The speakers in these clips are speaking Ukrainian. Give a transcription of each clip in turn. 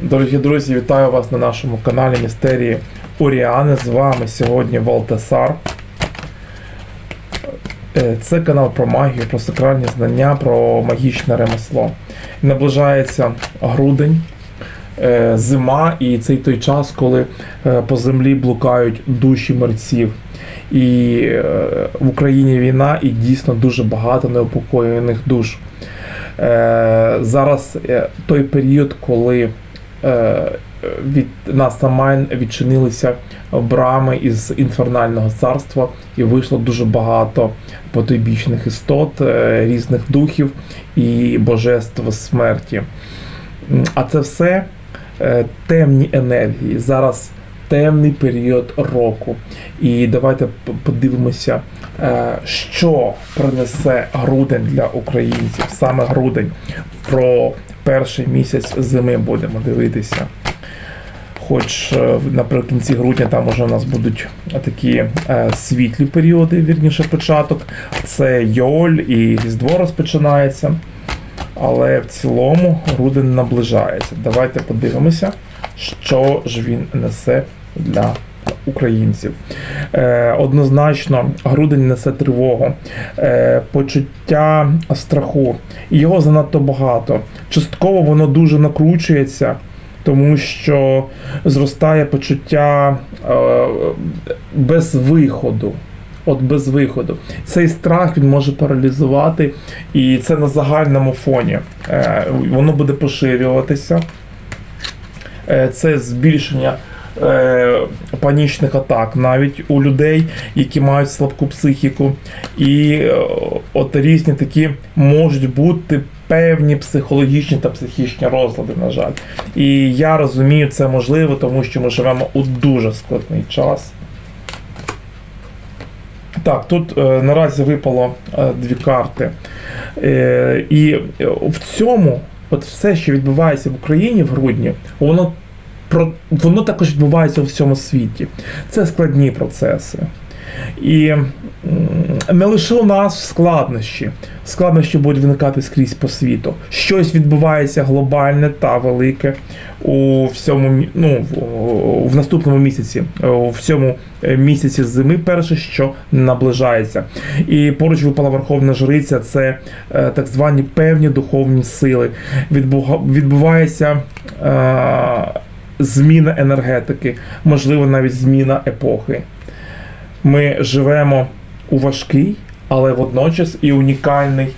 Дорогі друзі, вітаю вас на нашому каналі Містерії Оріани. З вами сьогодні Валтасар. Е, Це канал про магію, про сакральні знання, про магічне ремесло. Наближається грудень, е, зима і цей той час, коли е, по землі блукають душі мерців. І в Україні війна, і дійсно дуже багато неупокоєних душ. Зараз той період, коли від на Самайн відчинилися брами із інфернального царства, і вийшло дуже багато потойбічних істот, е, різних духів і божеств смерті. А це все е, темні енергії. Зараз темний період року. І давайте подивимося, е, що принесе грудень для українців, саме грудень. Про перший місяць зими будемо дивитися. Хоч е, наприкінці грудня там уже у нас будуть такі е, світлі періоди, вірніше початок. Це Йоль і Різдво розпочинається. Але в цілому грудень наближається. Давайте подивимося, що ж він несе для українців. Е, однозначно, грудень несе тривогу, е, почуття страху. Його занадто багато. Частково воно дуже накручується, тому що зростає почуття е, без виходу. От без виходу. Цей страх він може паралізувати, і це на загальному фоні. Е, воно буде поширюватися. Е, це збільшення е, панічних атак навіть у людей, які мають слабку психіку. І е, от різні такі можуть бути певні психологічні та психічні розлади, на жаль. І я розумію, це можливо, тому що ми живемо у дуже складний час. Так, тут е, наразі випало е, дві карти. Е, і е, в цьому, от все, що відбувається в Україні в грудні, воно, про, воно також відбувається у всьому світі. Це складні процеси. І не лише у нас складнощі. Складнощі будуть виникати скрізь по світу. Щось відбувається глобальне та велике у всьому ну, в, наступному місяці, у всьому е, місяці зими, перше, що наближається. І поруч випала Верховна Жриця, це е, так звані певні духовні сили. Відбувається е, зміна енергетики, можливо, навіть зміна епохи. Ми живемо у важкий, але водночас і унікальний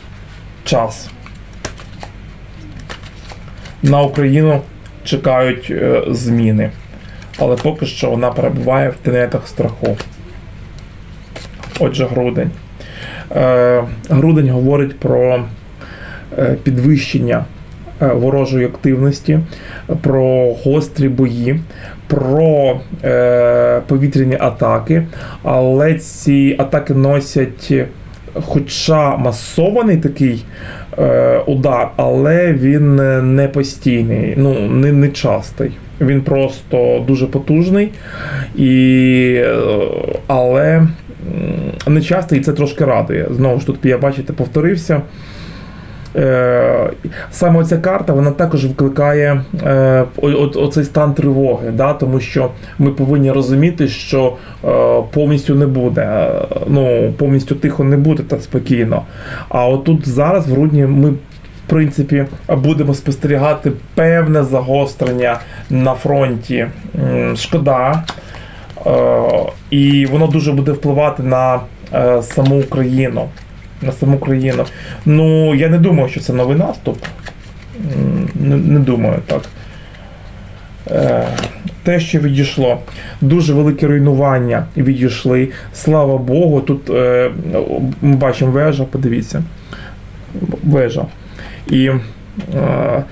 час. На Україну чекають е, зміни, але поки що вона перебуває в тенетах страху. Отже, грудень. Е, грудень говорить про е, підвищення ворожої активності, про гострі бої, про е, повітряні атаки, але ці атаки носять, хоча масований такий е, удар, але він е, не постійний, ну не, не частий. Він просто дуже потужний, і, е, але не частий, і це трошки радує. Знову ж тут я бачите, повторився. Е, Саме ця карта вона також викликає е, оцей стан тривоги, да? тому що ми повинні розуміти, що е, повністю не буде, ну повністю тихо не буде та спокійно. А отут зараз, в грудні, ми. В принципі, будемо спостерігати певне загострення на фронті. Шкода, і воно дуже буде впливати на саму Україну. На саму країну. Ну, я не думаю, що це новий наступ. Не, не думаю так. Е, те, що відійшло, дуже велике руйнування відійшли. Слава Богу, тут е, ми бачимо вежа, подивіться. Вежа. І е,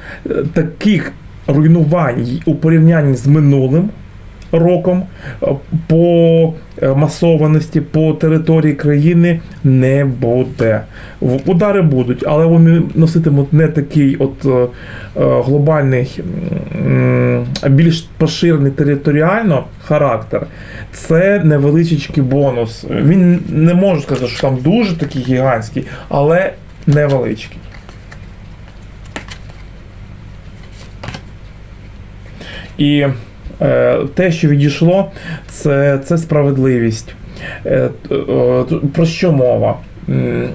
таких руйнувань у порівнянні з минулим роком е, по е, масованості, по території країни не буде. Удари будуть, але вони носитимуть не такий от е, глобальний, більш поширений територіально характер. Це невеличкий бонус. Він не можу сказати, що там дуже такий гігантський, але невеличкий. І те, що відійшло, це, це справедливість. Е, е, про що мова? Е,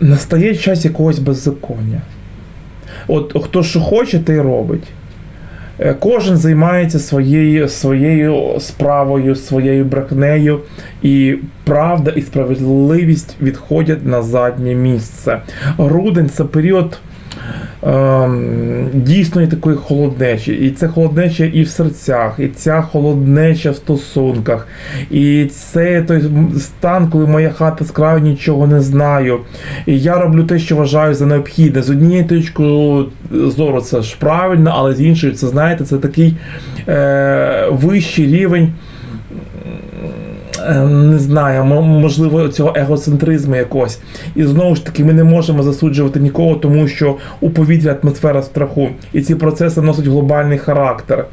Настає час якогось беззаконня. От хто що хоче, те й робить. Е, Кожен займається своєю, своєю справою, своєю брехнею, і правда і справедливість відходять на заднє місце. Грудень це період дійсної такої холоднечі. І це холоднеча і в серцях, і ця холоднеча в стосунках. І це той стан, коли моя хата з краю нічого не знаю. І я роблю те, що вважаю за необхідне. З однієї точки зору це ж правильно, але з іншої, це знаєте, це такий е, вищий рівень. Е, Не знаю, можливо, цього егоцентризму якогось. І знову ж таки, ми не можемо засуджувати нікого, тому що у повітрі атмосфера страху. І ці процеси носять глобальний характер.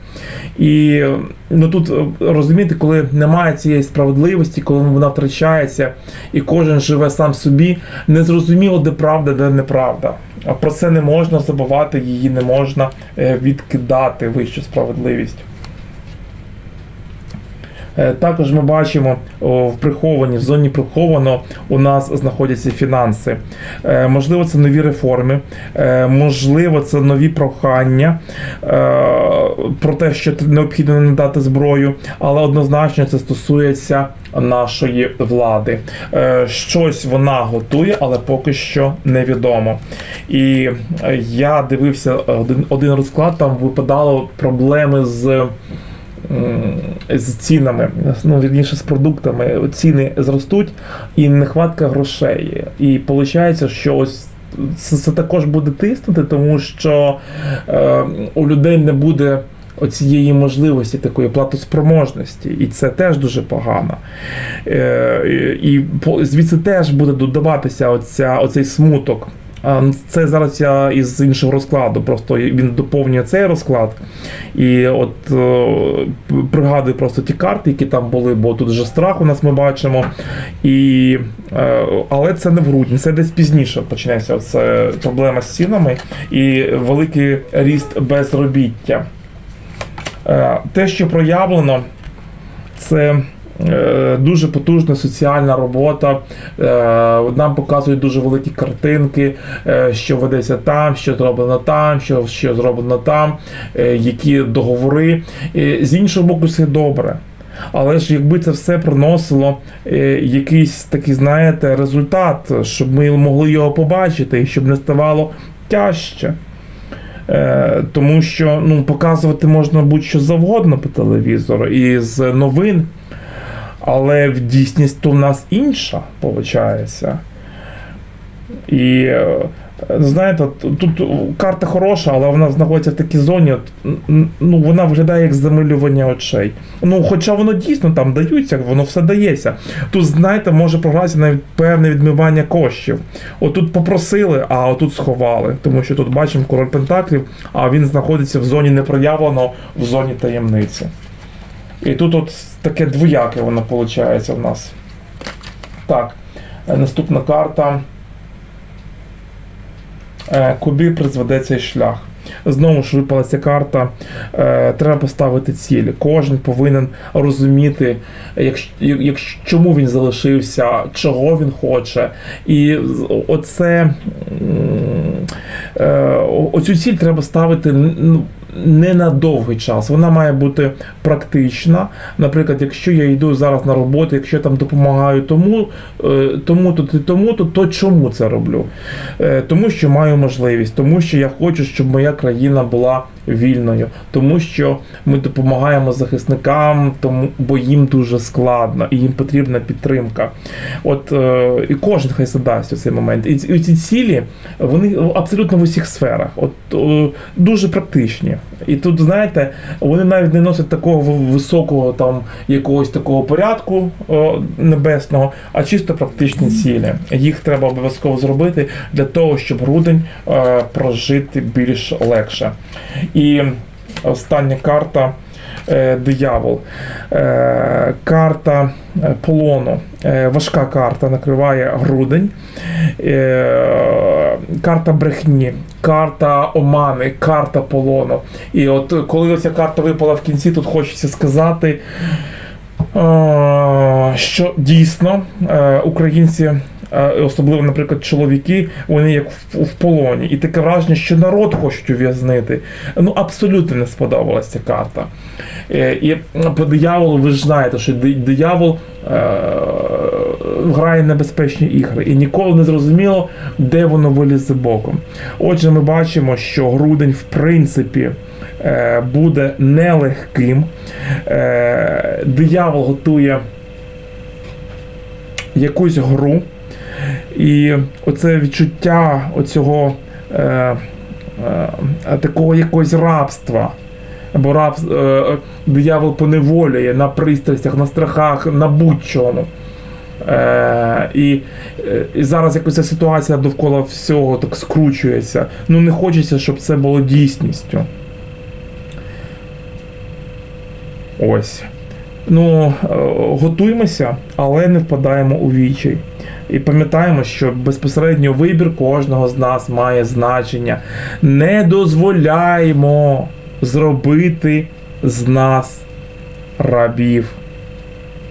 І ну тут е, розумієте, коли немає цієї справедливості, коли вона втрачається, і кожен живе сам собі, незрозуміло, де правда, де неправда. Про це не можна забувати, її не можна е, відкидати вищу справедливість. Е, Також ми бачимо в приховані, в зоні приховано у нас знаходяться фінанси. Е, Можливо, це нові реформи, е, можливо, це нові прохання про те, що необхідно надати зброю, але однозначно це стосується нашої влади. Щось вона готує, але поки що невідомо. І я дивився один, один розклад, там випадало проблеми з з цінами, ну вірніше з продуктами. Ціни зростуть і нехватка грошей. І виходить, що ось. Це, це також буде тиснути, тому що е, у людей не буде оцієї можливості такої платоспроможності, і це теж дуже погано. Е, і, звідси теж буде додаватися оця, оцей смуток. Це зараз я із іншого розкладу, просто він доповнює цей розклад. І от е, пригадую просто ті карти, які там були, бо тут вже страх у нас ми бачимо. І, е, але це не в грудні, це десь пізніше почнеться це проблема з цінами і великий ріст безробіття. Е, те, що проявлено, це дуже потужна соціальна робота. Е, Нам показують дуже великі картинки, е, що ведеться там, що зроблено там, що, що зроблено там, е, які договори. Е, З іншого боку, все добре. Але ж якби це все приносило е, якийсь такий, знаєте, результат, щоб ми могли його побачити і щоб не ставало тяжче. Е, тому що ну, показувати можна будь-що завгодно по телевізору і з новин, але в дійсність в нас інша, виходить. І е, знаєте, тут карта хороша, але вона знаходиться в такій зоні. Ну, вона виглядає як замилювання очей. Ну, хоча воно дійсно там даються, воно все дається. Тут, знаєте, може програтися навіть певне відмивання коштів. Отут попросили, а отут сховали. Тому що тут бачимо король Пентаклів, а він знаходиться в зоні непроявлено, в зоні таємниці. І тут от таке двояке воно виходить в нас. Так, е, наступна карта. Е, Куди призведе цей шлях? Знову ж випала ця карта. Е, треба поставити цілі. Кожен повинен розуміти, якщо, чому він залишився, чого він хоче. І оце оцю ціль треба ставити не на довгий час. Вона має бути практична. Наприклад, якщо я йду зараз на роботу, якщо я там допомагаю тому, е, тому то тому, то, то чому це роблю? Е, Тому що маю можливість, тому що я хочу, щоб моя країна була вільною, тому що ми допомагаємо захисникам, тому бо їм дуже складно і їм потрібна підтримка. От е, і кожен хай задасть у цей момент. І, ці- ці цілі вони абсолютно в усіх сферах. От дуже практичні. І тут, знаєте, вони навіть не носять такого високого там якогось такого порядку небесного, а чисто практичні цілі. Їх треба обов'язково зробити для того, щоб грудень е, прожити більш легше. І остання карта диявол. Е, карта е, полону. Е, важка карта накриває грудень. Е, карта брехні, карта омани, карта полону. І от коли ця карта випала в кінці, тут хочеться сказати. Е, що дійсно е, українці, е, особливо, наприклад, чоловіки, вони як в, в полоні. І таке враження, що народ хочуть ув'язнити. Ну, абсолютно не сподобалася карта. Е, І по дияволу ви ж знаєте, що диявол е, грає небезпечні ігри. І ніколи не зрозуміло, де воно вилізе боком. Отже, ми бачимо, що грудень, в принципі, е, буде нелегким. Е, диявол готує якусь гру, і оце відчуття оцього е, е, такого якогось рабства. Бо раб, е, диявол поневолює на пристрастях, на страхах, на будь-чому. Е, і, е, і зараз якось ця ситуація довкола всього так скручується. Ну не хочеться, щоб це було дійсністю. Ось. Ну, е, готуємося, але не впадаємо у вічай. І пам'ятаємо, що безпосередньо вибір кожного з нас має значення. Не дозволяємо зробити з нас рабів